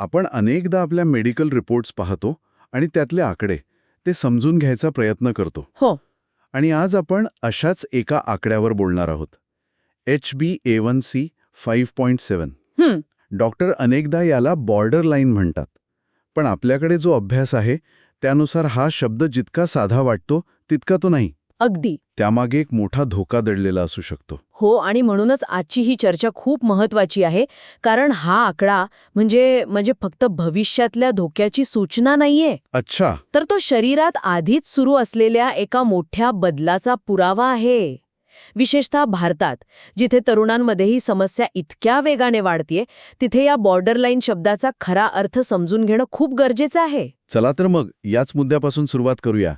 आपण अनेकदा आपल्या मेडिकल रिपोर्ट्स पाहतो आणि त्यातले आकडे ते समजून घ्यायचा प्रयत्न करतो. हो. आणि आज आपण अशाच एका आकड्यावर बोलणार आहोत. H B A one C five point seven doctor अनेकदा याला बॉर्डर लाईन म्हणतात. पण आपल्याकडे जो अभ्यास आहे त्यानुसार हा शब्द जितका साधा वाटतो तितका तो नाही. अगदी. त्यामागे एक मोठा धोका दडलेला असू शकतो. हो आणि म्हणूनच आजची ही चर्चा खूप महत्वाची आहे कारण हा आकडा म्हणजे म्हणजे फक्त भविष्यातल्या धोक्याची सूचना नाहीये. अच्छा. तर तो शरीरात आधीच सुरू असलेल्या एका मोठ्या बदलाचा पुरावा आहे. विशेषतः भारतात जिथे तरुणांमध्ये ही समस्या इतक्या वेगाने वाढतीये तिथे या बॉर्डरलाईन शब्दाचा खरा अर्थ समजून घेणं खूप गरजेचं आहे. चला तर मग याच मुद्द्यापासून सुरुवात करूया.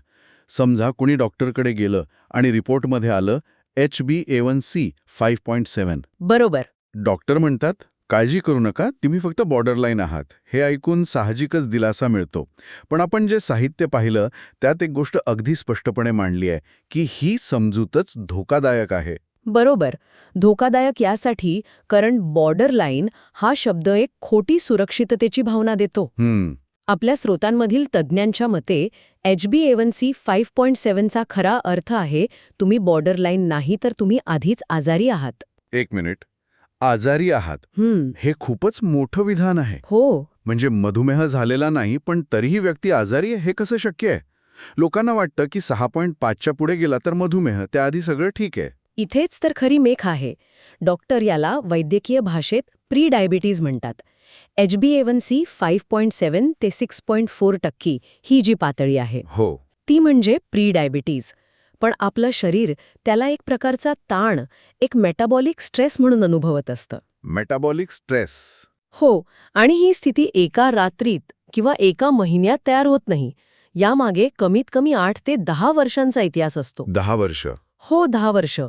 समजा कुणी डॉक्टरकडे गेलं आणि रिपोर्टमध्ये आलं H B A one C five point seven बरोबर. डॉक्टर म्हणतात काळजी करू नका तुम्ही फक्त बॉर्डरलाईन आहात. हे ऐकून साहजिकच दिलासा मिळतो. पण आपण जे साहित्य पाहिलं त्यात एक गोष्ट अगदी स्पष्टपणे मांडली आहे की ही समजूतच धोकादायक आहे. बरोबर. धोकादायक यासाठी कारण बॉर्डरलाईन हा शब्द एक खोटी सुरक्षिततेची भावना देतो. हम्म. आपल्या स्रोतांमधील तज्ज्ञांच्या मते H B A one C five point सेवनचा खरा अर्थ आहे तुम्ही बॉर्डरलाईन नाही तर तुम्ही आधीच आजारी आहात. एक मिनिट. आजारी आहात. हे खूपच मोठं विधान आहे. हो. म्हणजे मधुमेह झालेला नाही पण तरीही व्यक्ती आजारी आहे हे कसं शक्य आहे? लोकांना वाटतं की सहा पॉईंट पाचच्या पुढे गेला तर मधुमेह त्याआधी सगळं ठीक आहे. इथेच तर खरी मेख आहे. डॉक्टर याला वैद्यकीय भाषेत प्री डायबिटीज म्हणतात. H B A one C five point seven ते सिक्स पॉईंट फोर टक्की ही जी पातळी आहे. हो. ती म्हणजे प्री डायबिटीज पण आपलं शरीर त्याला एक प्रकारचा ताण एक मेटाबॉलिक स्ट्रेस म्हणून अनुभवत असतं. मेटाबॉलिक स्ट्रेस हो आणि ही स्थिती एका रात्रीत किंवा एका महिन्यात तयार होत नाही. यामागे कमीत कमी आठ ते दहा वर्षांचा इतिहास असतो. दहा वर्ष. हो दहा वर्ष.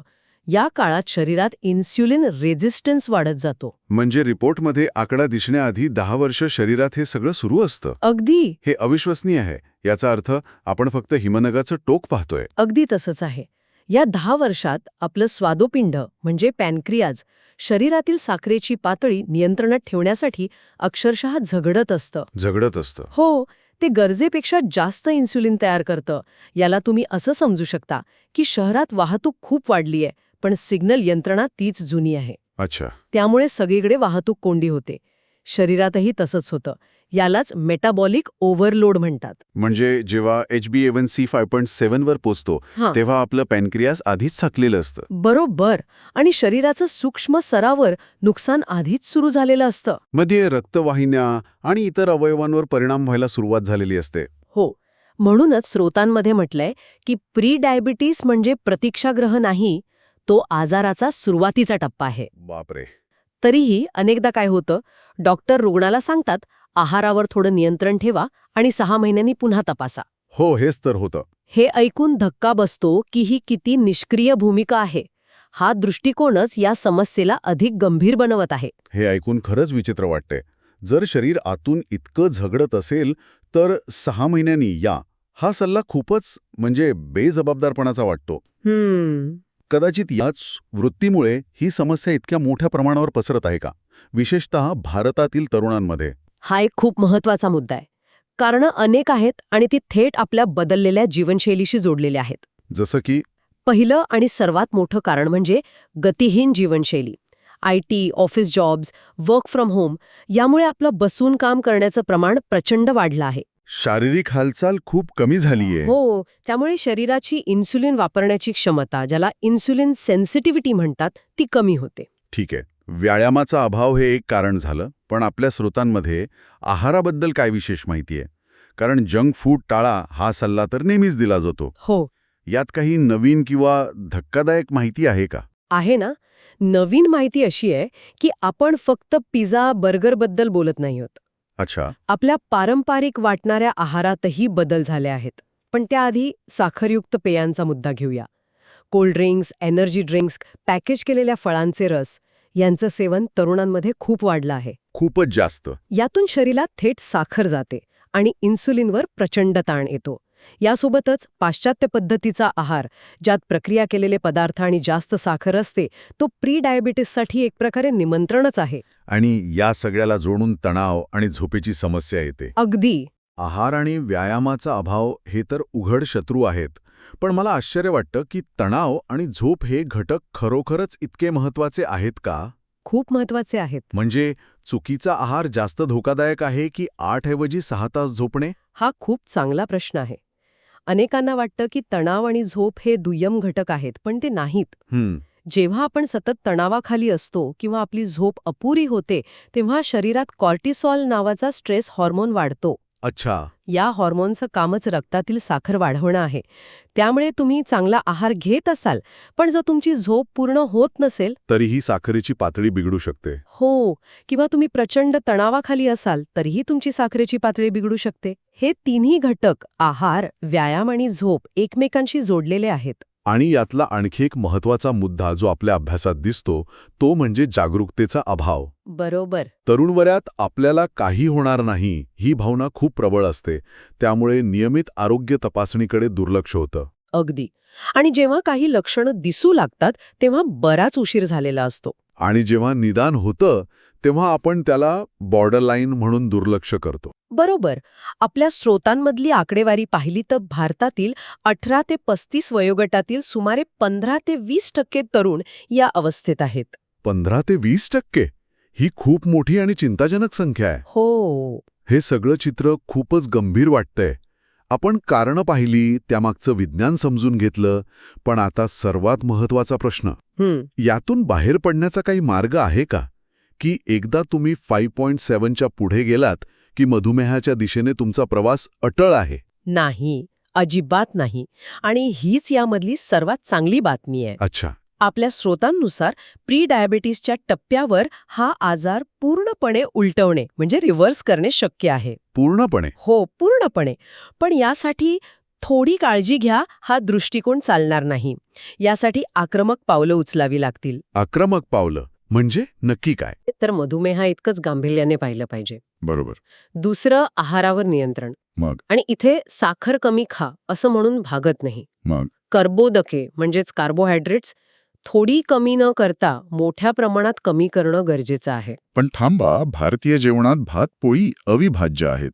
या काळात शरीरात इन्स्युलिन रेझिस्टन्स वाढत जातो. म्हणजे रिपोर्टमध्ये आकडा दिसण्याआधी दहा वर्ष शरीरात हे सगळं सुरू असतं. अगदी. हे अविश्वसनीय आहे. याचा अर्थ आपण फक्त हिमनगाचं टोक पाहतोय. अगदी तसंच आहे. या दहा वर्षात आपलं स्वादोपिंड म्हणजे पॅनक्रियाज शरीरातील साखरेची पातळी नियंत्रणात ठेवण्यासाठी अक्षरशः झगडत असतं. झगडत असतं. हो ते गरजेपेक्षा जास्त इन्सुलिन तयार करतं. याला तुम्ही असं समजू शकता की शहरात वाहतूक खूप वाढलीय. पण सिग्नल यंत्रणा तीच जुनी आहे. अच्छा. त्यामुळे सगळीकडे वाहतूक कोंडी होते. शरीरातही तसंच होतं. यालाच मेटाबॉलिक ओव्हरलोड म्हणतात. म्हणजे जेव्हा H B A one C five point सेव्हनवर पोचतो हां. तेव्हा आपलं पॅनक्रियास आधीच थकलेलं असतं. बरोबर. आणि शरीराचं सूक्ष्म सरावर नुकसान आधीच सुरू झालेलं असतं. मध्ये रक्तवाहिन्या आणि इतर अवयवांवर परिणाम व्हायला सुरुवात झालेली असते. हो. म्हणूनच स्रोतांमध्ये म्हटलंय की प्री डायबिटीस म्हणजे प्रतीक्षाग्रह नाही तो आजाराचा सुरुवातीचा टप्पा आहे. बापरे. तरीही अनेकदा काय होतं डॉक्टर रुग्णाला सांगतात आहारावर थोडं नियंत्रण ठेवा आणि सहा महिन्यांनी पुन्हा तपासा. हो हेच तर होतं. हे ऐकून धक्का बसतो की ही किती निष्क्रिय भूमिका आहे. हा दृष्टिकोनच या समस्येला अधिक गंभीर बनवत आहे. हे ऐकून खरंच विचित्र वाटते जर शरीर आतून इतकं झगडत असेल तर सहा महिन्यांनी या हा सल्ला खूपच म्हणजे बेजबाबदारपणाचा वाटतो. हम्म. कदाचित याच वृत्तीमुळे ही समस्या इतक्या मोठ्या प्रमाणावर पसरत आहे का? विशेषतः भारतातील तरुणांमध्ये. हा एक खूप महत्त्वाचा मुद्दा आहे. कारणं अनेक आहेत आणि ती थेट आपल्या बदललेल्या जीवनशैलीशी जोडलेली आहेत. जसं की? पहिलं आणि सर्वात मोठं कारण म्हणजे गतिहीन जीवनशैली. I T office jobs work from home यामुळे आपलं बसून काम करण्याचं प्रमाण प्रचंड वाढलं आहे. शारीरिक हालचाल खूप कमी झालीये. हो त्यामुळे शरीराची इन्सुलिन वापरण्याची क्षमता ज्याला इन्सुलिन सेन्सिटिव्हिटी म्हणतात ती कमी होते. ठीक आहे. व्यायामाचा अभाव हे एक कारण झालं पण आपल्या स्रोतांमध्ये आहाराबद्दल काय विशेष माहिती आहे? कारण जंक फूड टाळा हा सल्ला तर नेहमीच दिला जातो. हो. यात काही नवीन किंवा धक्कादायक माहिती आहे का? आहे ना? नवीन माहिती अशी आहे की आपण फक्त पिझ्झा बर्गरबद्दल बोलत नाही आहोत अच्छा. आपल्या पारंपरिक वाटणाऱ्या आहारातही बदल झाले आहेत. पण त्याआधी साखरयुक्त पेयांचा मुद्दा घेऊया. Cold drinks energy drinks package केलेल्या फळांचे रस यांचं सेवन तरुणांमध्ये खूप वाढलं आहे. खूपच जास्त. यातून शरीरात थेट साखर जाते आणि इन्सुलिनवर प्रचंड ताण येतो. यासोबतच पाश्चात्य पद्धतीचा आहार ज्यात प्रक्रिया केलेले पदार्थ आणि जास्त साखर असते तो प्री डायबिटीससाठी एक प्रकारे निमंत्रणच आहे. आणि या सगळ्याला जोडून तणाव आणि झोपेची समस्या येते. अगदी. आहार आणि व्यायामाचा अभाव हे तर उघड शत्रू आहेत पण मला आश्चर्य वाटतं की तणाव आणि झोप हे घटक खरोखरच इतके महत्त्वाचे आहेत का? खूप महत्त्वाचे आहेत. म्हणजे चुकीचा आहार जास्त धोकादायक आहे की आठ ऐवजी सहा तास झोपणे? हा खूप चांगला प्रश्न आहे. अनेकांना वाटतं की तणाव आणि झोप हे दुय्यम घटक आहेत पण ते नाहीत. जेव्हा आपण सतत तणावाखाली असतो किंवा आपली झोप अपुरी होते तेव्हा शरीरात कॉर्टिसॉल नावाचा स्ट्रेस हॉर्मोन वाढतो. अच्छा. या हॉर्मोनचं कामच रक्तातील साखर वाढवणं आहे. त्यामुळे तुम्ही चांगला आहार घेत असाल पण जर तुमची झोप पूर्ण होत नसेल तरीही साखरेची पातळी बिघडू शकते. हो किंवा तुम्ही प्रचंड तणावाखाली असाल तरीही तुमची साखरेची पातळी बिघडू शकते. हे तिन्ही घटक आहार व्यायाम आणि झोप एकमेकांशी जोडलेले आहेत. आणि यातला आणखी एक महत्त्वाचा मुद्दा जो आपल्या अभ्यासात दिसतो तो म्हणजे जागरूकतेचा अभाव. बरोबर. तरुण वयात आपल्याला काही होणार नाही ही भावना खूप प्रबळ असते. त्यामुळे नियमित आरोग्य तपासणीकडे दुर्लक्ष होतं. अगदी. आणि जेव्हा काही लक्षणं दिसू लागतात तेव्हा बराच उशीर झालेला असतो. आणि जेव्हा निदान होतं तेव्हा आपण त्याला बॉर्डरलाईन म्हणून दुर्लक्ष करतो. बरोबर. आपल्या स्रोतांमधली आकडेवारी पाहिली तर भारतातील अठरा ते पस्तीस वयोगटातील सुमारे पंधरा ते वीस टक्के तरुण या अवस्थेत आहेत. पंधरा ते वीस टक्के? ही खूप मोठी आणि चिंताजनक संख्या आहे. हो. हे सगळं चित्र खूपच गंभीर वाटतंय. आपण कारणं पाहिली त्यामागचं विज्ञान समजून घेतलं पण आता सर्वात महत्त्वाचा प्रश्न. यातून बाहेर पडण्याचा काही मार्ग आहे का? की एकदा तुम्ही फाईव्ह पॉईंट सेवनच्या पुढे गेलात की मधुमेहाच्या दिशेने तुमचा प्रवास अटळ आहे. नाही अजिबात नाही. आणि हीच यामधली सर्वात चांगली बातमी आहे. अच्छा. आपल्या स्रोतांनुसार प्री डायबिटीसच्या टप्प्यावर हा आजार पूर्णपणे उलटवणे म्हणजे रिव्हर्स करणे शक्य आहे. पूर्णपणे? हो पूर्णपणे. पण यासाठी थोडी काळजी घ्या हा दृष्टिकोन चालणार नाही. यासाठी आक्रमक पावलं उचलावी लागतील. आक्रमक पावलं. म्हणजे नक्की काय? तर मधुमेहा इतकंच गांभीर्याने पाहिलं पाहिजे. बरोबर. दुसरं आहारावर नियंत्रण. मग? आणि इथे साखर कमी खा असं म्हणून भागत नाही. मग? कर्बोदके म्हणजेच कार्बोहायड्रेट्स थोडी कमी न करता मोठ्या प्रमाणात कमी करणं गरजेचं आहे. पण थांबा भारतीय जेवणात भात पोळी अविभाज्य आहेत.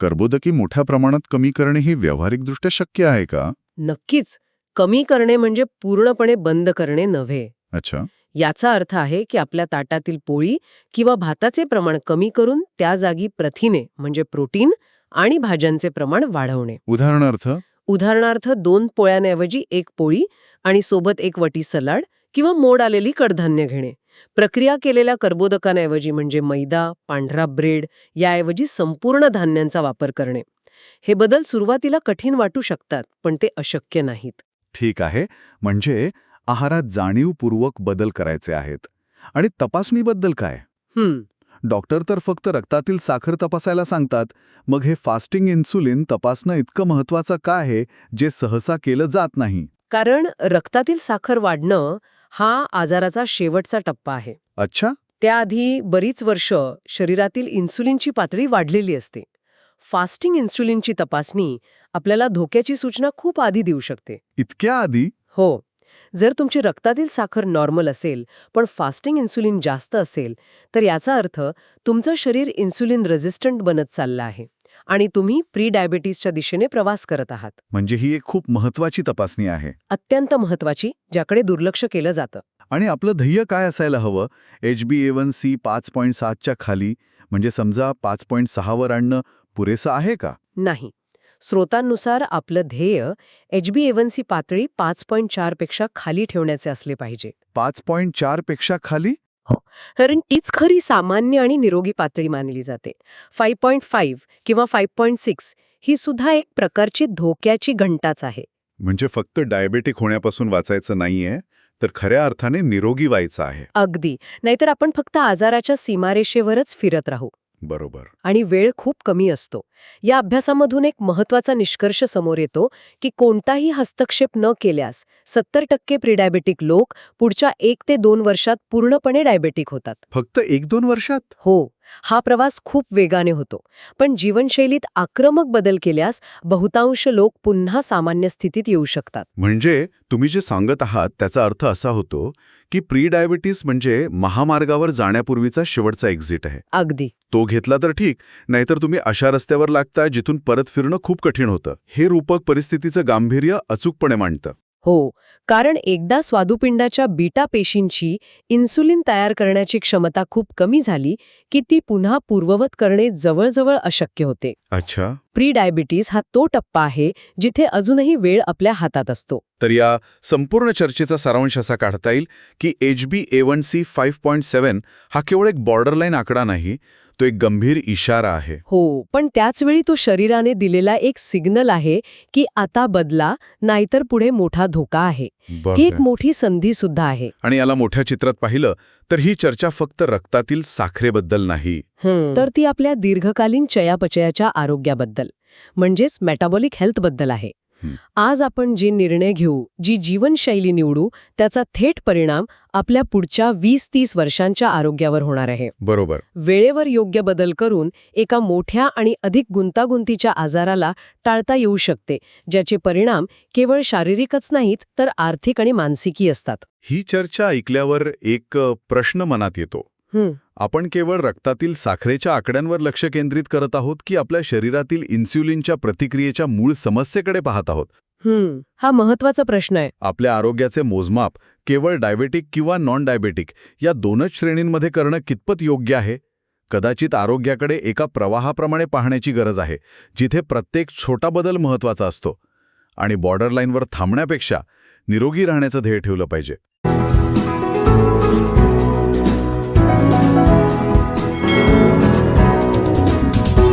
कर्बोदकी मोठ्या प्रमाणात कमी करणे हे व्यावहारिकदृष्ट्या शक्य आहे का? नक्कीच. कमी करणे म्हणजे पूर्णपणे बंद करणे नव्हे. अच्छा. याचा अर्थ आहे की आपल्या ताटातील पोळी किंवा भाताचे प्रमाण कमी करून त्या जागी प्रथिने म्हणजे प्रोटीन आणि भाज्यांचे प्रमाण वाढवणे. उदाहरणार्थ? उदाहरणार्थ दोन पोळ्यांऐवजी एक पोळी आणि सोबत एक वटी सलाड किंवा मोड आलेली कडधान्य घेणे. प्रक्रिया केलेल्या कर्बोदकांऐवजी म्हणजे मैदा पांढरा ब्रेड याऐवजी संपूर्ण धान्यांचा वापर करणे. हे बदल सुरुवातीला कठीण वाटू शकतात पण ते अशक्य नाहीत. ठीक आहे. म्हणजे आहारात जाणीवपूर्वक बदल करायचे आहेत. आणि तपासणीबद्दल काय? हम्म. डॉक्टर तर फक्त रक्तातील साखर तपासायला सांगतात मग हे फास्टिंग इन्सुलिन तपासणं इतकं महत्वाचं का आहे जे सहसा केलं जात नाही? कारण रक्तातील साखर वाढणं हा आजाराचा शेवटचा टप्पा आहे. अच्छा. त्याआधी बरीच वर्ष शरीरातील इन्सुलिनची पातळी वाढलेली असते. फास्टिंग इन्सुलिनची तपासणी आपल्याला धोक्याची सूचना खूप आधी देऊ शकते. इतक्या आधी? हो. जर तुमची रक्तातील साखर नॉर्मल असेल पण फास्टिंग इन्सुलिन जास्त असेल तर याचा अर्थ तुमचं शरीर इन्सुलिन रेझिस्टंट बनत चाललं आहे आणि तुम्ही प्री डायबिटीसच्या दिशेने प्रवास करत आहात. म्हणजे ही एक खूप महत्वाची तपासणी आहे. अत्यंत महत्वाची ज्याकडे दुर्लक्ष केलं जातं. आणि आपलं ध्येय काय असायला हवं? H B A one C पाच पॉईंट सातच्या खाली म्हणजे समजा पाच पॉईंट सहावर आणणं पुरेसं आहे का? नाही. स्रोतांनुसार आपलं ध्येय एच बी एवनसी पातळी पाच पॉईंट चारपेक्षा खाली ठेवण्याचे असले पाहिजे. पाच पॉईंट चारपेक्षा खाली? कारण तीच खरी सामान्य आणि निरोगी पातळी मानली जाते. फाईव्ह पॉईंट फाईव्ह किंवा फाईव्ह पॉईंट सिक्स ही सुद्धा एक प्रकारची धोक्याची घंटाच आहे. म्हणजे फक्त डायबेटिक होण्यापासून वाचायचं नाहीये तर खऱ्या अर्थाने निरोगी व्हायचं आहे. अगदी. नाहीतर आपण फक्त आजाराच्या सीमारेषेवरच फिरत राहू. बरोबर. आणि वेळ खूप कमी असतो. या अभ्यासामधून एक महत्त्वाचा निष्कर्ष समोर येतो की कोणताही हस्तक्षेप न केल्यास सत्तर टक्के प्रिडायबेटिक लोक पुढच्या एक ते दोन वर्षात पूर्णपणे डायबेटिक होतात. फक्त एक दोन वर्षात? हो. हा प्रवास खूप वेगाने होतो. पण जीवनशैलीत आक्रमक बदल केल्यास बहुतांश लोक पुन्हा सामान्य स्थितीत येऊ शकतात. म्हणजे तुम्ही जे सांगत आहात त्याचा अर्थ असा होतो की प्री डायबिटीस म्हणजे महामार्गावर जाण्यापूर्वीचा शेवटचा एक्झिट आहे. अगदी. तो घेतला तर ठीक नाहीतर तुम्ही अशा रस्त्यावर लागता जिथून परत फिरणं खूप कठीण होतं. हे रूपक परिस्थितीचं गांभीर्य अचूकपणे मांडतं. हो कारण एकदा स्वादुपिंडाच्या बीटा पेशींची इन्सुलिन तयार करण्याची क्षमता खूप कमी झाली की ती पुन्हा पूर्ववत करणे जवळजवळ अशक्य होते. अच्छा. प्री डायबिटीज हा तो टप्पा आहे जिथे अजूनही वेळ आपल्या हातात असतो. तर या संपूर्ण चर्चेचा सारांश असा काढता येईल की H B A one C five point seven हा केवळ एक बॉर्डरलाईन आकडा नाही तो एक गंभीर इशारा आहे. हो पण त्याचवेळी तो शरीराने दिलेला एक सिग्नल आहे की आता बदला नाहीतर पुढे मोठा धोका आहे. ही एक मोठी संधी सुद्धा आहे. आणि याला मोठ्या चित्रात पाहिलं तर ही चर्चा फक्त रक्तातील साखरेबद्दल नाही. तर ती आपल्या दीर्घकालीन चयापचयाच्या आरोग्याबद्दल म्हणजेच मेटाबॉलिक हेल्थबद्दल आहे. हं. आज आपण जे निर्णय घेऊ जी जीवनशैली निवडू त्याचा थेट परिणाम आपल्या पुढच्या वीस तीस वर्षांच्या आरोग्यावर होणार आहे. बरोबर. वेळेवर योग्य बदल करून एका मोठ्या आणि अधिक गुंतागुंतीच्या आजाराला टाळता येऊ शकते ज्याचे परिणाम केवळ शारीरिकच नाहीत तर आर्थिक आणि मानसिकी असतात. ही चर्चा ऐकल्यावर एक प्रश्न मनात येतो. आपण केवळ रक्तातील साखरेच्या आकड्यांवर लक्ष केंद्रित करत आहोत की आपल्या शरीरातील इन्स्युलिनच्या प्रतिक्रियेच्या मूळ समस्येकडे पाहत आहोत. हा. महत्त्वाचा प्रश्न आहे. आपल्या आरोग्याचे मोजमाप केवळ डायबेटिक किंवा नॉन डायबेटिक या दोनच श्रेणींमध्ये करणं कितपत योग्य आहे? कदाचित आरोग्याकडे एका प्रवाहाप्रमाणे पाहण्याची गरज आहे जिथे प्रत्येक छोटा बदल महत्त्वाचा असतो. आणि बॉर्डरलाईनवर थांबण्यापेक्षा निरोगी राहण्याचं ध्येय ठेवलं पाहिजे.